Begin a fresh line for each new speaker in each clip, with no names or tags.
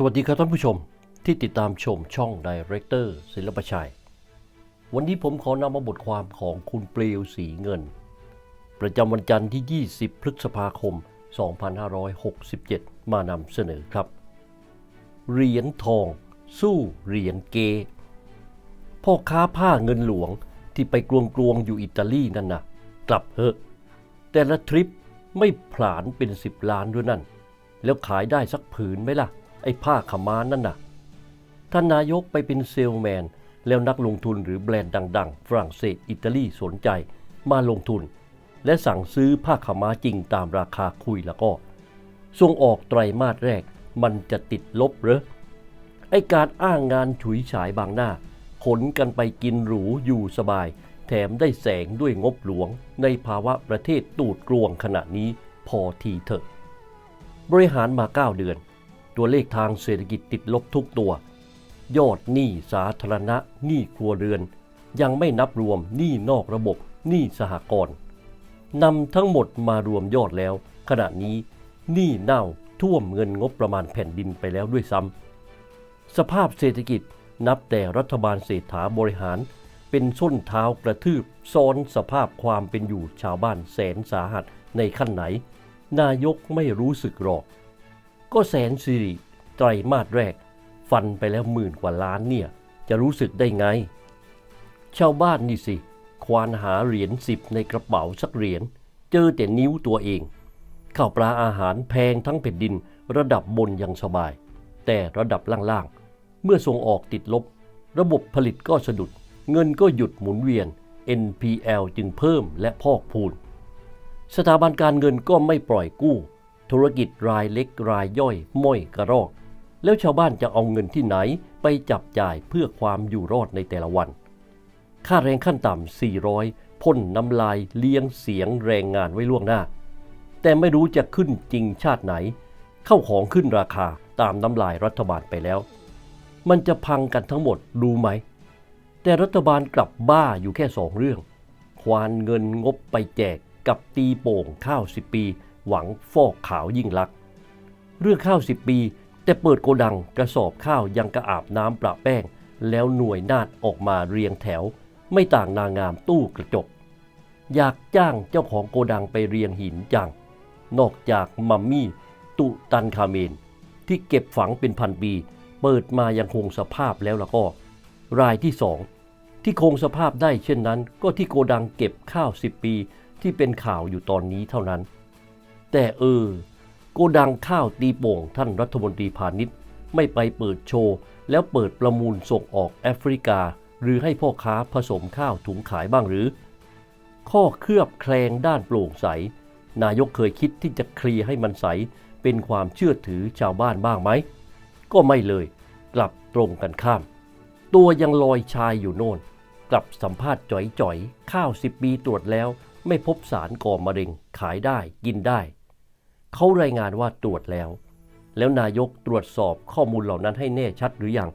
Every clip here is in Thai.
สวัสดีครับท่านผู้ชมที่ติดตามชมช่องดเรคเตอร์ศิลปชัย วันนี้ผมขอนำมาบทความของคุณเปลวสีเงิน ประจำวันจันทร์ที่ 20 พฤษภาคม 2567 มานำเสนอครับ เหรียญทอง สู้เหรียญเก พ่อค้าผ้าเงินหลวงที่ไปกลวงกลวงๆอยู่อิตาลีนั่นนะกลับเหอะ แต่ละทริปไม่ผลาญเป็นสิบล้านด้วยนั่น แล้วขายได้สักผืนไหมล่ะ ไอ้ผ้าขม้านั่นน่ะ ท่านนายกไปเป็นเซลแมน แล้วนักลงทุนหรือแบรนด์ดัง ๆ ฝรั่งเศสอิตาลีสนใจมาลงทุน และสั่งซื้อผ้าขม้าจริงตามราคาคุยแล้วก็ ส่งออกไตรมาสแรกมันจะติดลบหรอไอการอ้างงานฉุยฉายบางหน้า ขนกันไปกินหรูอยู่สบาย แถมได้แสงด้วยงบหลวง ในภาวะประเทศตูดกลวงขณะนี้พอทีเถอะ บริหารมา 9 เดือน ตัวเลขทางเศรษฐกิจติดลบทุกตัว ยอดหนี้สาธารณะหนี้ครัวเรือน ยังไม่นับรวมหนี้นอกระบบหนี้สหกรณ์นำทั้งหมดมารวมยอดแล้ว ขณะนี้หนี้เน่าท่วมเงินงบประมาณแผ่นดินไปแล้วด้วยซ้ำสภาพเศรษฐกิจนับแต่รัฐบาลเศรษฐาบริหาร เป็นส้นเท้ากระทืบซ้อนสภาพความเป็นอยู่ชาวบ้านแสนสาหัสในขั้นไหน นายกไม่รู้สึกหรอก ก็แสนสิริไตรมาสแรก ฟันไปแล้วหมื่นกว่าล้านเนี่ย จะรู้สึกได้ไง ชาวบ้านนี่สิ ควานหาเหรียญสิบในกระเป๋าสักเหรียญ เจอแต่นิ้วตัวเอง ข้าวปลาอาหารแพงทั้งแผ่นดินระดับบนยังสบาย แต่ระดับล่างๆ เมื่อส่งออกติดลบ ระบบผลิตก็สะดุด เงินก็หยุดหมุนเวียน NPL จึงเพิ่มและพอกพูน สถาบันการเงินก็ไม่ปล่อยกู้ ธุรกิจรายเล็กรายย่อยม้อยกระรอก แล้วชาวบ้านจะเอาเงินที่ไหนไปจับจ่ายเพื่อความอยู่รอดในแต่ละวัน ค่าแรงขั้นต่ำ 400 พ่นน้ำลายเลี้ยงเสียงแรงงานไว้ล่วงหน้า แต่ไม่รู้จะขึ้นจริงชาติไหน เข้าของขึ้นราคาตามน้ำลายรัฐบาลไปแล้ว มันจะพังกันทั้งหมดรู้ไหม แต่รัฐบาลกลับบ้าอยู่แค่สองเรื่อง ควานเงินงบไปแจกกับตีโป่งข้าวสิบปี หวังฟอกขาวยิ่งลัก เรื่องข้าวสิบปี แต่เปิดโกดังกระสอบข้าวยังกระอาบน้ำประแป้ง แล้วหน่วยนาดออกมาเรียงแถว ไม่ต่างนางงามตู้กระจก อยากจ้างเจ้าของโกดังไปเรียงหินจัง นอกจากมัมมี่ ตุตันคาเมน ที่เก็บฝังเป็นพันปี เปิดมายังคงสภาพแล้วล้วก็ รายที่สองที่คงสภาพได้เช่นนั้น ก็ที่โกดังเก็บข้าวสิบปีที่เป็นข่าวอยู่ตอนนี้เท่านั้น แต่เออโกดังข้าวตีโป่งท่านรัฐมนตรีพาณิชย์ ไม่ไปเปิดโชว์ แล้วเปิดประมูลส่งออกแอฟริกา หรือให้พ่อค้าผสมข้าวถุงขายบ้างหรือ ข้อเคลือบแคลงด้านโปร่งใส นายกเคยคิดที่จะเคลียร์ให้มันใส เป็นความเชื่อถือชาวบ้านบ้างไหม ก็ไม่เลย กลับตรงกันข้าม ตัวยังลอยชายอยู่โน่น กลับสัมภาษณ์จ่อยๆ ข้าวสิบปีตรวจแล้ว ไม่พบสารก่อมะเร็งขายได้กินได้ เขารายงานว่าตรวจแล้ว แล้วนายกตรวจสอบข้อมูลเหล่านั้นให้แน่ชัดหรือยัง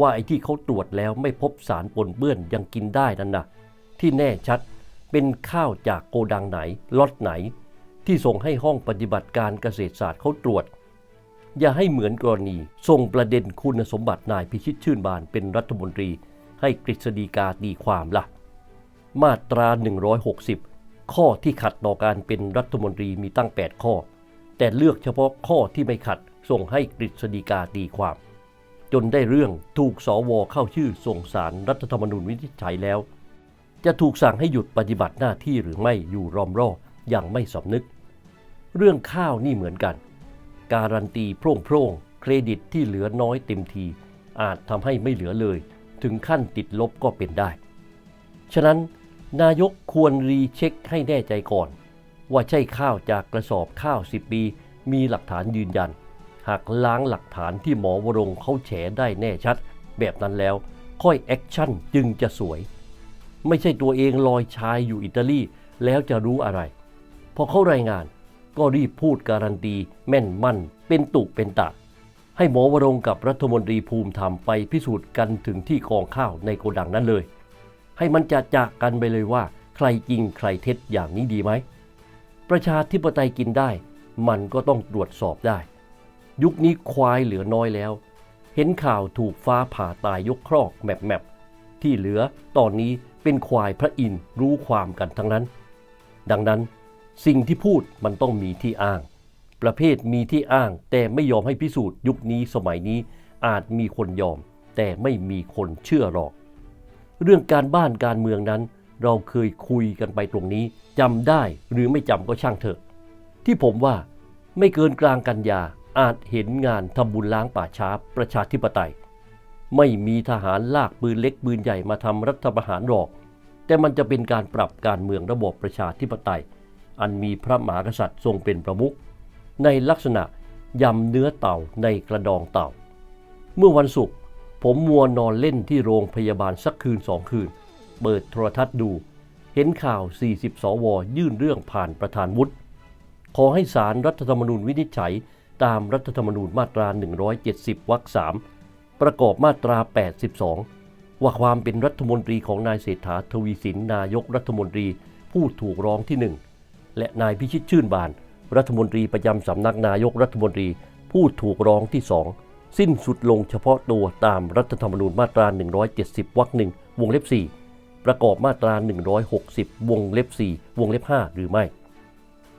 ว่าไอ้ที่เขาตรวจแล้วไม่พบสารปนเปื้อนยังกินได้นั่นนะที่แน่ชัดเป็นข้าวจากโกดังไหนล็อตไหน ที่ส่งให้ห้องปฏิบัติการเกษตรศาสตร์เขาตรวจ อย่าให้เหมือนกรณีส่งประเด็นคุณสมบัตินายพิชิตชื่นบานเป็นรัฐมนตรี ให้กฤษฎีกาตีความละ่ะ มาตรา 160 ข้อที่ขัดต่อการเป็นรัฐมนตรีมีตั้ง 8 ข้อ แต่เลือกเฉพาะข้อที่ไม่ขัดส่งให้กฤษฎีกาตีความ จนได้เรื่องถูกสวเข้าชื่อส่งสารรัฐธรรมนูญวินิจฉัยแล้ว จะถูกสั่งให้หยุดปฏิบัติหน้าที่หรือไม่อยู่รอมรออย่างไม่สำนึก เรื่องข้าวนี่เหมือนกัน การันตีโพร่งโพร่งเครดิตที่เหลือน้อยเต็มที อาจทำให้ไม่เหลือเลย ถึงขั้นติดลบก็เป็นได้ ฉะนั้นนายกควรรีเช็คให้แน่ใจก่อน ว่าใช่ข้าวจากกระสอบข้าว 10 ปี มีหลักฐานยืนยัน หากล้างหลักฐานที่หมอวรงเขาแฉได้แน่ชัด แบบนั้นแล้ว ค่อยแอคชั่นจึงจะสวย ไม่ใช่ตัวเองลอยชายอยู่อิตาลีแล้วจะรู้อะไร พอเขารายงานก็รีบพูดการันตี แม่นมั่น เป็นตุเป็นตะ ให้หมอวรงกับรัฐมนตรีภูมิธรรมไปพิสูจน์กันถึงที่กองข้าวในโกดังนั้นเลย ให้มันจะจากกันไปเลยว่า ใครจริงใครเท็จอย่างนี้ดีไหม ประชาธิปไตยกินได้ มันก็ต้องตรวจสอบได้ ยุคนี้ควายเหลือน้อยแล้ว เห็นข่าวถูกฟ้าผ่าตายยกครอกแมบแมบที่เหลือตอนนี้เป็นควายพระอินทร์รู้ความกันทั้งนั้น ดังนั้นสิ่งที่พูดมันต้องมีที่อ้าง ประเภทมีที่อ้างแต่ไม่ยอมให้พิสูจน์ยุคนี้สมัยนี้อาจมีคนยอม แต่ไม่มีคนเชื่อหรอก เรื่องการบ้านการเมืองนั้น เราเคยคุยกันไปตรงนี้จำได้หรือไม่จำก็ช่างเถอะ ที่ผมว่าไม่เกินกลางกันยาอาจเห็นงานทำบุญล้างป่าช้าประชาธิปไตย ไม่มีทหารลากปืนเล็กปืนใหญ่มาทำรัฐประหารหรอก แต่มันจะเป็นการปรับการเมืองระบบประชาธิปไตย อันมีพระมหากษัตริย์ทรงเป็นประมุขในลักษณะยำเนื้อเต่าในกระดองเต่า เมื่อวันศุกร์ผมมัวนอนเล่นที่โรงพยาบาลสักคืนสองคืน เปิดโทรทัศน์ดู เห็นข่าว 40 สว ยื่นเรื่องผ่านประธานวุฒิขอให้สารรัฐธรรมนูญวินิจฉัย ตามรัฐธรรมนูญมาตรา 170 วรรค3ประกอบมาตรา 82 ว่าความเป็นรัฐมนตรีของนายเศรษฐาทวีสินนายกรัฐมนตรีผู้ถูกร้องที่หนึ่งและนายพิชิตชื่นบาน รัฐมนตรีประจำสำนักนายกรัฐมนตรีผู้ถูกร้องที่สองสิ้นสุดลงเฉพาะตัวตามรัฐธรรมนูญมาตรา 170 วรรคหนึ่งวงเล็บ4 ประกอบมาตรา 160 วงเล็บ 4 วงเล็บ 5 หรือไม่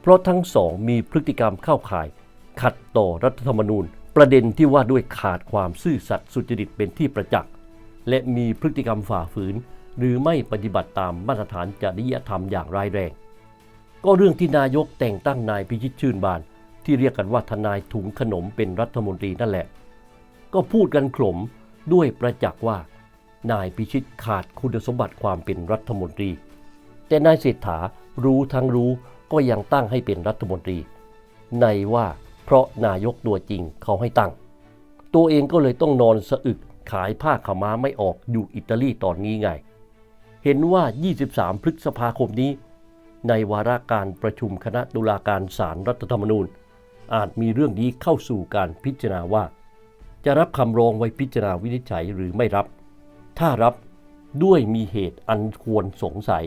เพราะทั้งสองมีพฤติกรรมเข้าข่าย ขัดต่อรัฐธรรมนูญ ประเด็นที่ว่าด้วยขาดความซื่อสัตย์สุจริตเป็นที่ประจักษ์ และมีพฤติกรรมฝ่าฝืน หรือไม่ปฏิบัติตามมาตรฐานจริยธรรมอย่างร้ายแรง ก็เรื่องที่นายกแต่งตั้งนายพิชิตชื่นบาน ที่เรียกกันว่าทนายถุงขนมเป็นรัฐมนตรีนั่นแหละ ก็พูดกันขลมด้วยประจักษ์ว่า นายพิชิตขาดคุณสมบัติความเป็นรัฐมนตรี แต่นายเศรษฐารู้ทั้งรู้ก็ยังตั้งให้เป็นรัฐมนตรี ในว่าเพราะนายกตัวจริงเขาให้ตั้ง ตัวเองก็เลยต้องนอนสะอึกขายผ้าขาม้าไม่ออกอยู่อิตาลีตอนนี้ไง เห็นว่า 23 พฤษภาคมนี้ ในวาระการประชุมคณะตุลาการศาลรรัฐธรรมนูญ อาจมีเรื่องนี้เข้าสู่การพิจารณาว่า จะรับคำร้องไว้พิจารณาวินิจฉัยหรือไม่รับ ถ้ารับด้วยมีเหตุอันควรสงสัย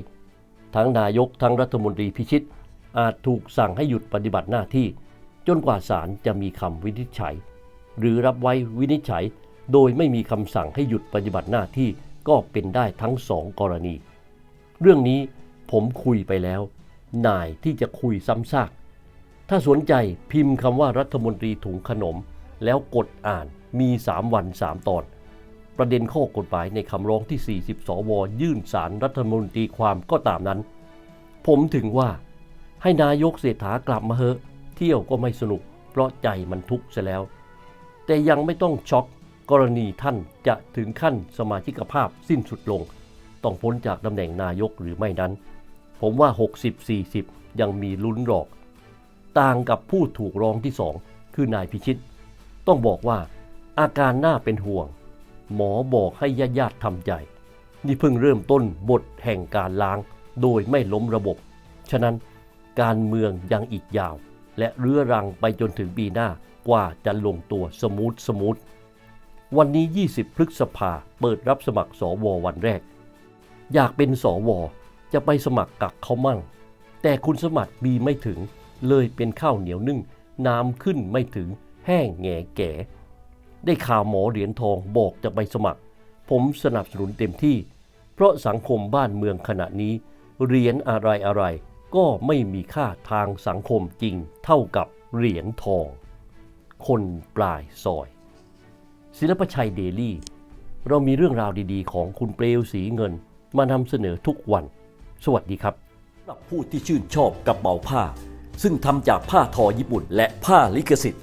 ทั้งนายกทั้งรัฐมนตรีพิชิต อาจถูกสั่งให้หยุดปฏิบัติหน้าที่ จนกว่าศาลจะมีคำวินิจฉัย หรือรับไว้วินิจฉัย โดยไม่มีคำสั่งให้หยุดปฏิบัติหน้าที่ก็เป็นได้ทั้งสองกรณี เรื่องนี้ผมคุยไปแล้วนายที่จะคุยซ้ำซาก ถ้าสนใจพิมพ์คำว่ารัฐมนตรีถุงขนม แล้วกดอ่านมี 3 วัน 3 ตอน ประเด็นข้อกฎหมายในคำร้องที่ 40 สว ยื่นสารรัฐมนตรีความก็ตามนั้น ผมถึงว่าให้นายกเศรษฐากลับมาเหอะเที่ยวก็ไม่สนุก เพราะใจมันทุกข์ซะแล้ว แต่ยังไม่ต้องช็อกกรณีท่านจะถึงขั้นสมาชิกภาพสิ้นสุดลง ต้องพ้นจากตำแหน่งนายกหรือไม่นั้น ผมว่า 60-40 ยังมีลุ้นหรอก ต่างกับผู้ถูกร้องที่สองคือนายพิชิต ต้องบอกว่าอาการน่าเป็นห่วง หมอบอกให้ญาติญาติๆทำใจ นี่เพิ่งเริ่มต้นบทแห่งการล้าง โดยไม่ล้มระบบ ฉะนั้นการเมืองยังอีกยาว และเรื้อรังไปจนถึงปีหน้ากว่าจะลงตัวสมูทสมูทวันนี้ 20 พฤษภาเปิดรับสมัครสววันแรก อยากเป็นสวจะไปสมัครกับเขามั่ง แต่คุณสมัครมีไม่ถึง เลยเป็นข้าวเหนียวนึ่ง น้ำขึ้นไม่ถึง แห้งแง่แก่ ได้ข่าวหมอเหรียญทองบอกจะไปสมัคร ผมสนับสนุนเต็มที่ เพราะสังคมบ้านเมืองขณะนี้เหรียญอะไรอะไรก็ไม่มีค่าทางสังคมจริงเท่ากับเหรียญทอง คนปลายซอย ศิลปชัยเดลี่ เรามีเรื่องราวดีๆ ของคุณเปลวสีเงิน มานำเสนอทุกวัน สวัสดีครับ
สำหรับผู้ที่ชื่นชอบกระเป๋าผ้า ซึ่งทำจากผ้าทอญี่ปุ่นและผ้าลิขสิทธิ์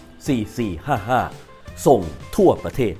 4455 ส่งทั่วประเทศ